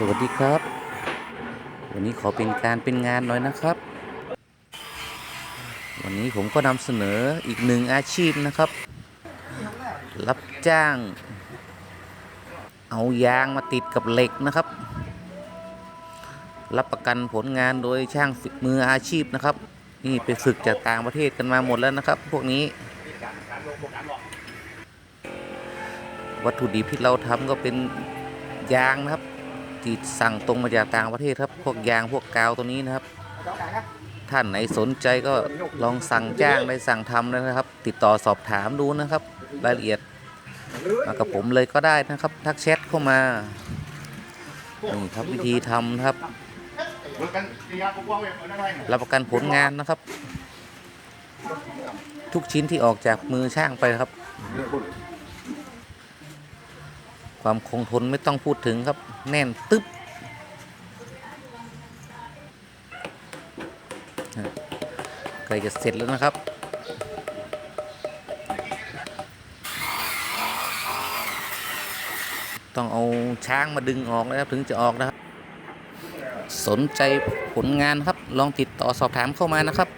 สวัสดีครับ วันนี้ขอเป็นการเป็นงานหน่อยนะครับ วันนี้ผมก็นำเสนออีกหนึ่งอาชีพนะครับ รับจ้าง เอายางมาติดกับเหล็กนะครับ รับประกันผลงานโดยช่างฝีมืออาชีพนะครับ นี่ไปฝึกจากต่างประเทศกันมาหมดแล้วนะครับ พวกนี้วัตถุดิบที่เราทำก็เป็นยางนะครับ ที่สั่งตรงมาจากต่างประเทศครับ พวกยางพวกกาวตัวนี้นะครับ ท่านไหนสนใจก็ลองสั่งจ้างได้สั่งทำนะครับ ติดต่อสอบถามดูนะครับ รายละเอียดมากับผมเลยก็ได้นะครับ ทักแชทเข้ามานี่ครับวิธีทำนะครับ รับประกันผลงานนะครับ ทุกชิ้นที่ออกจากมือช่างไปครับ ความคงทนไม่ต้องพูดถึงครับ แน่นตึ๊บใกล้จะเสร็จแล้วนะครับต้องเอาช้างมาดึงออกนะครับ ถึงจะออกนะครับ สนใจผลงานครับ ลองติดต่อสอบถามเข้ามานะครับ